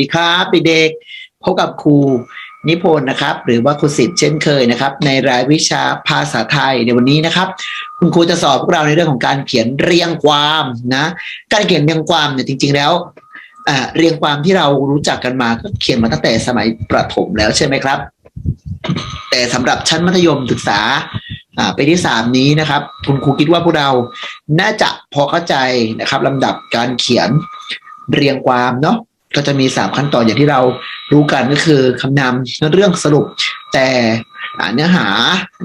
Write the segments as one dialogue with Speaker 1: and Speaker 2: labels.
Speaker 1: สวัสดีครับเด็กๆพบกับครูนิพนธ์นะครับ หรือว่าครูสิทธิ์เช่นเคยนะครับ ในรายวิชาภาษาไทยในวันนี้นะครับ คุณครูจะสอนพวกเราในเรื่องของการเขียนเรียงความนะการเขียนเรียงความเนี่ยจริง ๆ แล้วเรียงความที่เรารู้จักกันมาก็เขียนมาตั้งแต่สมัยประถมแล้วใช่ไหมครับ แต่สำหรับชั้นมัธยมศึกษาปีที่สามนี้นะครับ คุณครูคิดว่าพวกเราน่าจะพอเข้าใจนะครับลำดับการเขียนเรียงความเนาะ ก็จะมีสามขั้นตอนอย่างที่เรารู้กันก็คือคำนำเรื่องสรุป แต่เนื้อหา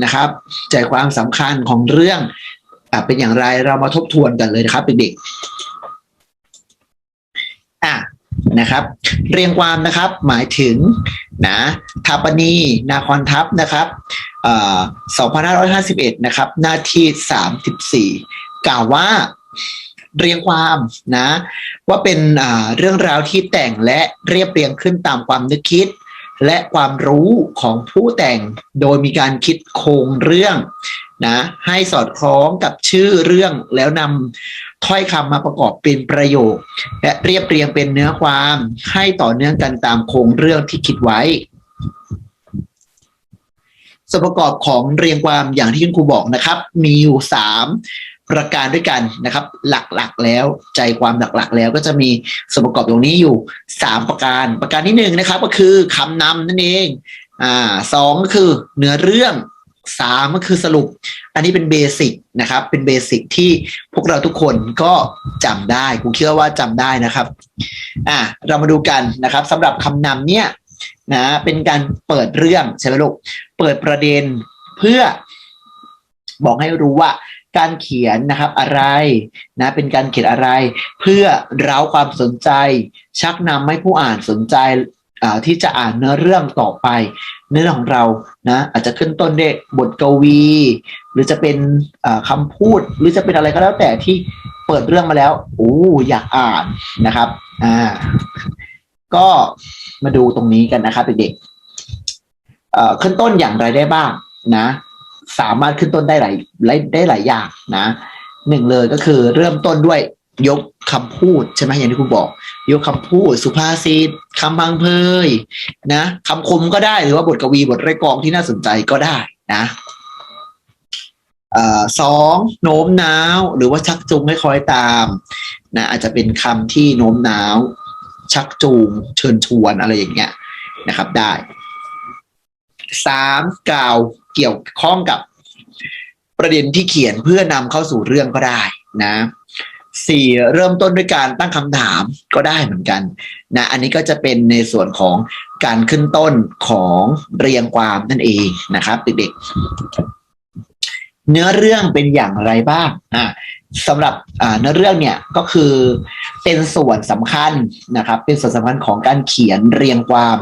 Speaker 1: นะครับใจความสำคัญของเรื่องเป็นอย่างไรเรามาทบทวนกันเลยนะครับเด็กๆอะนะครับ เรียงความนะครับหมายถึงนะทาปนีนาคอนทัพนะครับเอ่อ2551 นะครับ หน้าที่ 34 กล่าวว่า เรียงความนะ ว่าเป็นเรื่องราวที่แต่งและเรียบเรียงขึ้นตามความนึกคิด และความรู้ของผู้แต่งโดยมีการคิดโครงเรื่องนะให้สอดคล้องกับชื่อเรื่องแล้วนำถ้อยคำมาประกอบเป็นประโยค และเรียบเรียงเป็นเนื้อความให้ต่อเนื่องกันตามโครงเรื่องที่คิดไว้ส่วนประกอบของเรียงความอย่างที่คุณครูบอกนะครับ มีอยู่สาม ประการด้วยกันนะครับ หลักๆแล้วใจความหลักๆ แล้วก็จะมีส่วนประกอบตรงนี้อยู่สามประการ ประการที่หนึ่งนะครับก็คือคำนำนั่นเองอ่าสองก็คือเนื้อเรื่องสามก็คือสรุป อันนี้เป็นเบสิกนะครับ เป็นเบสิกที่พวกเราทุกคนก็จำได้กูเชื่อว่าจำได้นะครับอ่าเรามาดูกันนะครับสำหรับคำนำเนี่ยนะเป็นการเปิดเรื่องใช่ไหมลูกเปิดประเด็นเพื่อ บอกให้รู้ว่าการเขียนนะครับอะไรนะเป็นการเขียนอะไร เพื่อเร้าความสนใจ ชักนำให้ผู้อ่านสนใจอ่าที่จะอ่านเนื้อเรื่องต่อไป เนื้อของเรานะอาจจะขึ้นต้นด้วยบทกวี หรือจะเป็นอ่าคำพูด หรือจะเป็นอะไรก็แล้วแต่ที่เปิดเรื่องมาแล้วโอ้อยากอ่านนะครับอ่าก็มาดูตรงนี้กันนะครับเด็กๆขึ้นต้นอย่างไรได้บ้างนะ สามารถขึ้นต้นได้หลายได้หลายอย่างนะหนึ่งเลยก็คือเริ่มต้นด้วยยกคำพูดใช่ไหมอย่างที่ครูบอก ยกคำพูด สุภาษิตคำพังเพยนะคำคมก็ได้หรือว่าบทกวีบทไร้กองที่น่าสนใจก็ได้นะอสองโน้มน้าว หรือว่าชักจูงให้คอยตามนะอาจจะเป็นคำที่โน้มน้าว ชักจูง เชิญชวนอะไรอย่างเงี้ยนะครับได้สามกล่าว เกี่ยวข้องกับประเด็นที่เขียนเพื่อนำเข้าสู่เรื่องก็ได้นะสี่เริ่มต้นด้วยการตั้งคำถามก็ได้เหมือนกันนะอันนี้ก็จะเป็นในส่วนของการขึ้นต้นของเรียงความนั่นเองนะครับเด็กๆ เนื้อเรื่องเป็นอย่างไรบ้างอะสำหรับเนื้อเรื่องเนี่ยก็คือเป็นส่วนสำคัญนะครับ เป็นส่วนสำคัญของการเขียนเรียงความ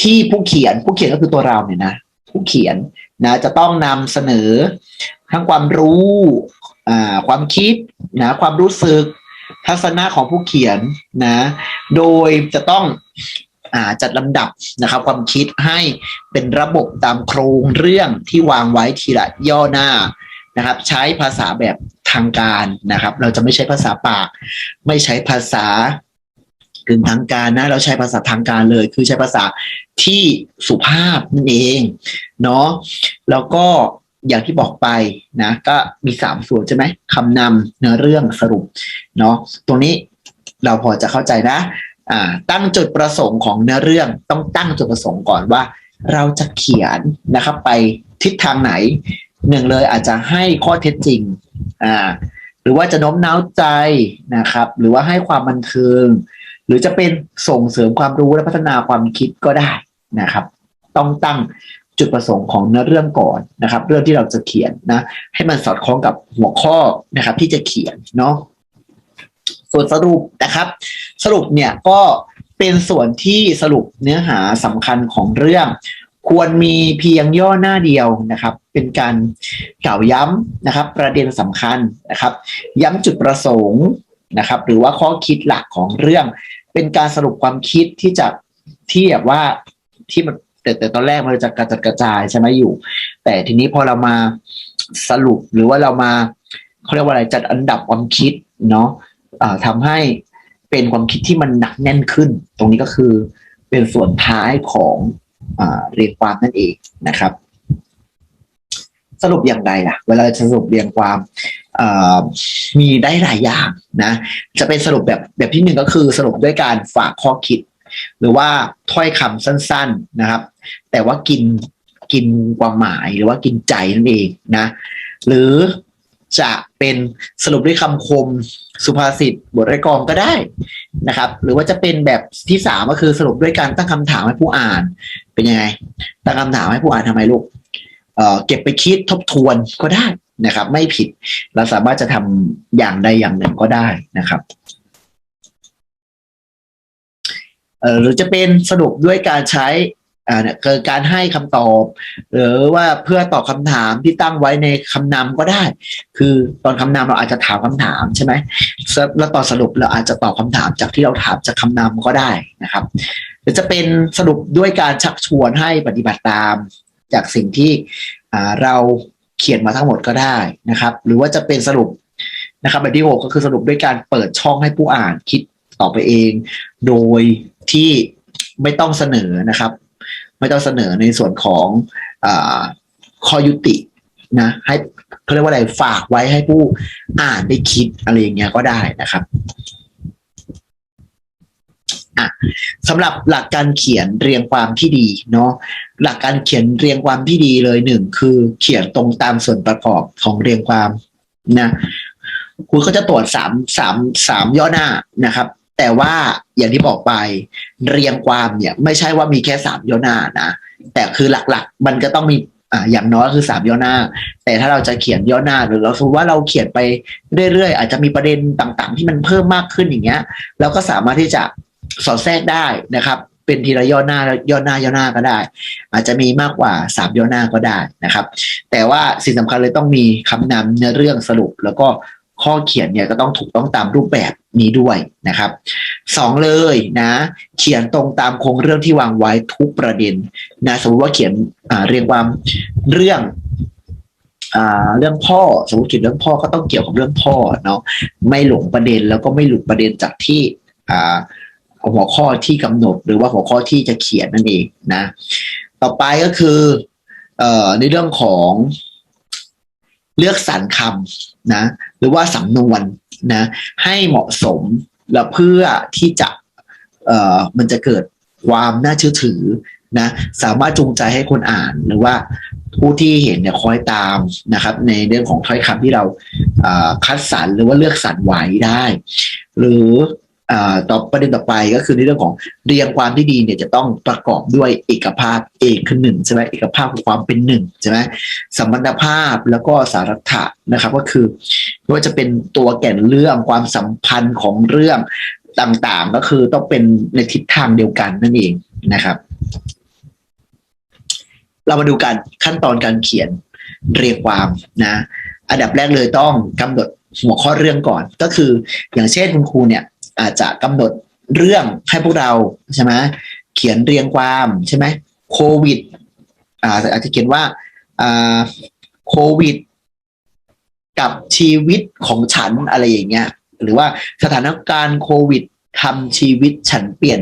Speaker 1: ที่ผู้เขียนผู้เขียนก็คือตัวเราเนี่ยนะ ผู้เขียนนะจะต้องนำเสนอทั้งความรู้ความคิดนะความรู้สึกทัศนะของผู้เขียนนะโดยจะต้องอจัดลำดับนะครับความคิดให้เป็นระบบตามโครงเรื่องที่วางไว้ทีละย่อหน้านะครับ ใช้ภาษาแบบทางการนะครับ เราจะไม่ใช้ภาษาปาก ไม่ใช้ภาษา กึ่งทางการนะ เราใช้ภาษาทางการเลย คือใช้ภาษาที่สุภาพนั่นเองเนาะแล้วก็อย่างที่บอกไปนะ ก็มีสามส่วนใช่ไหมคำนำเนื้อเรื่องสรุปเนาะตรงนี้เราพอจะเข้าใจนะอ่าตั้งจุดประสงค์ของเนื้อเรื่องต้องตั้งจุดประสงค์ก่อนว่า เราจะเขียนนะครับไปทิศทางไหนหนึ่งเลยอาจจะให้ข้อเท็จจริงอ่าหรือว่าจะโน้มน้าวใจนะครับ หรือว่าให้ความบันเทิง หรือจะเป็นส่งเสริมความรู้และพัฒนาความคิดก็ได้นะครับ ต้องตั้งจุดประสงค์ของเนื้อเรื่องก่อนนะครับ เรื่องที่เราจะเขียนนะให้มันสอดคล้องกับหัวข้อนะครับ ที่จะเขียนเนาะส่วนสรุปนะครับ สรุปเนี่ยก็เป็นส่วนที่สรุปเนื้อหาสำคัญของเรื่อง ควรมีเพียงย่อหน้าเดียวนะครับ เป็นการกล่าวย้ำนะครับ ประเด็นสำคัญนะครับ ย้ำจุดประสงค์นะครับ หรือว่าข้อคิดหลักของเรื่อง เป็นการสรุปความคิดที่จะที่แบบว่าที่มันแต่แต่ตอนแรกมันจะกระจัดกระจายใช่ไหมอยู่ แต่ทีนี้พอเรามาสรุปหรือว่าเรามาเขาเรียกว่าอะไรจัดอันดับความคิดเนาะะทำให้เป็นความคิดที่มันหนักแน่นขึ้น ตรงนี้ก็คือเป็นส่วนท้ายของอเรียงความนั่นเองนะครับ สรุปอย่างไรล่ะ เวลาจะสรุปเรียงความ มีได้หลายอย่างนะ จะเป็นสรุปแบบแบบที่หนึ่งก็คือสรุปด้วยการฝากข้อคิด หรือว่าถ้อยคำสั้นๆนะครับ แต่ว่ากินกินความหมายหรือว่ากินใจนั่นเองนะ หรือจะเป็นสรุปด้วยคำคมสุภาษิตบทไรกองก็ได้นะครับ หรือว่าจะเป็นแบบที่สามก็คือสรุปด้วยการตั้งคำถามให้ผู้อ่าน เป็นยังไง ตั้งคำถามให้ผู้อ่านทำไมลูกเเก็บไปคิดทบทวนก็ได้ นะครับ ไม่ผิดเราสามารถจะทำอย่างใดอย่างหนึ่งก็ได้นะครับเอ่อหรือจะเป็นสรุปด้วยการใช้อ่าเนี่ยคือการให้คำตอบ หรือว่าเพื่อตอบคำถามที่ตั้งไว้ในคำนำก็ได้ คือตอนคำนำเราอาจจะถามคำถามใช่ไหมแล้วตอนสรุปเราอาจจะตอบคำถามจากที่เราถามจากคำนำก็ได้นะครับ หรือจะเป็นสรุปด้วยการชักชวนให้ปฏิบัติตาม จากสิ่งที่อ่าเรา เขียนมาทั้งหมดก็ได้นะครับ หรือว่าจะเป็นสรุปนะครับแบบที่หกก็คือสรุปด้วยการเปิดช่องให้ผู้อ่านคิดต่อไปเอง โดยที่ไม่ต้องเสนอนะครับ ไม่ต้องเสนอในส่วนของอข้อยุตินะให้เขาเรียกว่าอะไรฝากไว้ให้ผู้อ่านได้คิดอะไรอย่างเงี้ยก็ได้นะครับ อะสำหรับหลักการเขียนเรียงความที่ดีเนาะหลักการเขียนเรียงความที่ดีเลยหนึ่งคือเขียนตรงตามส่วนประกอบของเรียงความนะคุณก็จะตรวจสามสามสามย่อหน้านะครับ แต่ว่าอย่างที่บอกไปเรียงความเนี่ยไม่ใช่ว่ามีแค่สามย่อหน้านะ แต่คือหลักๆ มันก็ต้องมีอ่าอย่างน้อยคือสามย่อหน้า แต่ถ้าเราจะเขียนย่อหน้าหรือเราสมมติว่าเราเขียนไปเรื่อยๆ อาจจะมีประเด็นต่างๆ ที่มันเพิ่มมากขึ้นอย่างเงี้ยเราก็สามารถที่จะ สอดแทรกได้นะครับ เป็นทีละย่อหน้าย่อหน้าย่อหน้าก็ได้ อาจจะมีมากกว่าสามย่อหน้าก็ได้นะครับ แต่ว่าสิ่งสำคัญเลยต้องมีคำนำเนื้อเรื่องสรุป แล้วก็ข้อเขียนเนี่ยก็ต้องถูกต้องตามรูปแบบนี้ด้วยนะครับสองเลยนะ เขียนตรงตามโครงเรื่องที่วางไว้ทุกประเด็นนะสมมติว่าเขียนเรียงความเรื่องเรื่องพ่อสมมติเขียนเรื่องพ่อก็ต้องเกี่ยวกับเรื่องพ่อเนาะไม่หลงประเด็นแล้วก็ไม่หลุดประเด็นจากที่อ่า หัวข้อที่กำหนดหรือว่าหัวข้อที่จะเขียนนั่นเองนะ ต่อไปก็คือเอ่อในเรื่องของเลือกสรรคำนะ หรือว่าสำนวนนะ ให้เหมาะสมแล้วเพื่อที่จะเอ่อมันจะเกิดความน่าเชื่อถือนะ สามารถจูงใจให้คนอ่านหรือว่าผู้ที่เห็นเนี่ยคอยตามนะครับ ในเรื่องของถ้อยคำที่เราคัดสรรหรือว่าเลือกสรรไว้ได้ หรือ ต่อประเด็นต่อไปก็คือในเรื่องของเรียงความที่ดีเนี่ยจะต้องประกอบด้วยเอกภาพเอกคือหนึ่งใช่ไหมเอกภาพคือความเป็นหนึ่งใช่ไหมสัมพันธภาพแล้วก็สารัถะนะครับก็คือไม่ว่าจะเป็นตัวแก่นเรื่องความสัมพันธ์ของเรื่องต่างๆ ก็คือต้องเป็นในทิศทางเดียวกันนั่นเองนะครับ เรามาดูกันขั้นตอนการเขียนเรียงความนะอันดับแรกเลยต้องกำหนดหัวข้อเรื่องก่อน ก็คืออย่างเช่นคุณครูเนี่ย อาจจะกำหนดเรื่องให้พวกเราใช่ไหมเขียนเรียงความใช่ไหมโควิดอ่าอาจจะเขียนว่าอ่าโควิด กับชีวิตของฉันอะไรอย่างเงี้ย หรือว่าสถานการณ์โควิดทำชีวิตฉันเปลี่ยน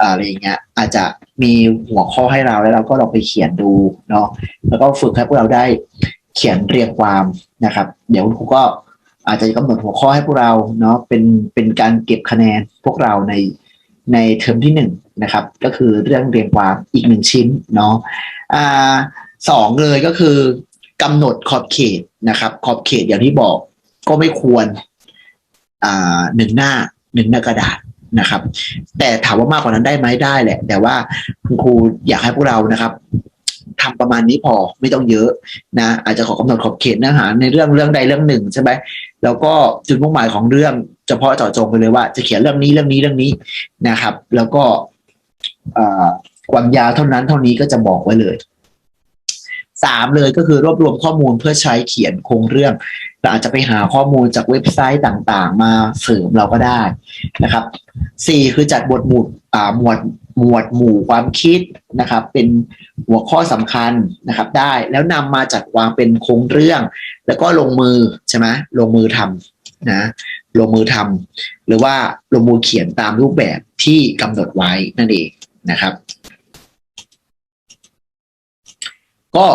Speaker 1: อะไรอย่างเงี้ย อาจจะมีหัวข้อให้เราแล้วเราก็ลองไปเขียนดูเนาะแล้วก็ฝึกให้พวกเราได้เขียนเรียงความนะครับ เดี๋ยวคุณครูก็ อาจจะกำหนดหัวข้อให้พวกเราเนาะเป็นเป็นการเก็บคะแนนพวกเราในในเทอมที่หนึ่งนะครับ ก็คือเรื่องเรียงความอีกหนึ่งชิ้นเนาะอ่าสองเลยก็คือกำหนดขอบเขตนะครับ ขอบเขตอย่างที่บอกก็ไม่ควรอ่าหนึ่งหน้าหนึ่งหน้ากระดาษนะครับ แต่ถามว่ามากกว่านั้นได้ไหมได้แหละ แต่ว่าคุณครูอยากให้พวกเรานะครับทำประมาณนี้พอไม่ต้องเยอะนะอาจจะขอกำหนดขอบเขตเนื้อหาในเรื่องเรื่องใดเรื่องหนึ่งใช่ไหม แล้วก็จุดมุ่งหมายของเรื่องเฉพาะเจาะจงไปเลยว่า จะเขียนเรื่องนี้เรื่องนี้เรื่องนี้นะครับ แล้วก็ความยาวเท่านั้นเท่านี้ก็จะบอกไว้เลยสามเลยก็คือรวบรวมข้อมูลเพื่อใช้เขียนโครงเรื่องเราอาจจะไปหาข้อมูลจากเว็บไซต์ต่างๆ มาเสริมเราก็ได้นะครับสี่คือจัดบทหมู่หมวด หมวดหมู่ความคิดนะครับ เป็นหัวข้อสำคัญนะครับ ได้แล้วนำมาจัดวางเป็นโครงเรื่อง แล้วก็ลงมือใช่ไหมลงมือทำนะลงมือทำหรือว่าลงมือเขียนตามรูปแบบที่กำหนดไว้นั่นเองนะครับ ก็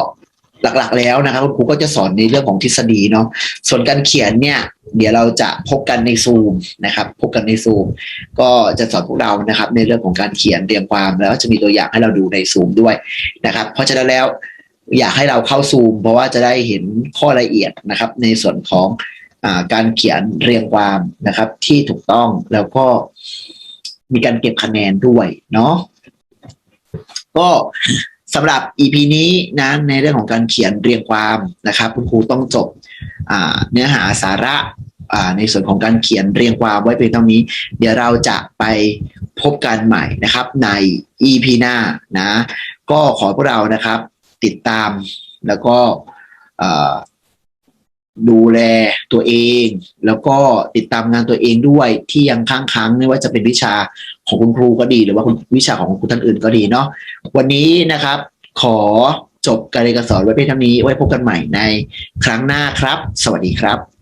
Speaker 1: หลักๆ แล้วนะครับคุณครูก็จะสอนในเรื่องของทฤษฎีเนาะส่วนการเขียนเนี่ย เดี๋ยวเราจะพบกันในซูมนะครับพบกันในซูมก็จะสอนพวกเรานะครับ ในเรื่องของการเขียนเรียงความแล้วจะมีตัวอย่างให้เราดูในซูมด้วยนะครับ เพราะฉะนั้นแล้วอยากให้เราเข้าซูม เพราะว่าจะได้เห็นข้อละเอียดนะครับ ในส่วนของอการเขียนเรียงความนะครับ ที่ถูกต้องแล้วก็มีการเก็บคะแนนด้วยเนาะก็ สำหรับ EP นี้นะในเรื่องของการเขียนเรียงความนะครับ คุณครูต้องจบเนื้อหาสาระาในส่วนของการเขียนเรียงความไว้เพียงเท่านี้ เดี๋ยวเราจะไปพบกันใหม่นะครับใน EP หน้านะ ก็ขอพวกเรานะครับติดตามแล้วก็ ดูแลตัวเอง แล้วก็ติดตามงานตัวเองด้วยที่ยังค้างค้างไม่ว่าจะเป็นวิชาของคุณครูก็ดี หรือว่าวิชาของคุณครูท่านอื่นก็ดีเนาะวันนี้นะครับ ขอจบการเรียนการสอนไว้เพียงเท่านี้ไว้พบกันใหม่ในครั้งหน้าครับ สวัสดีครับ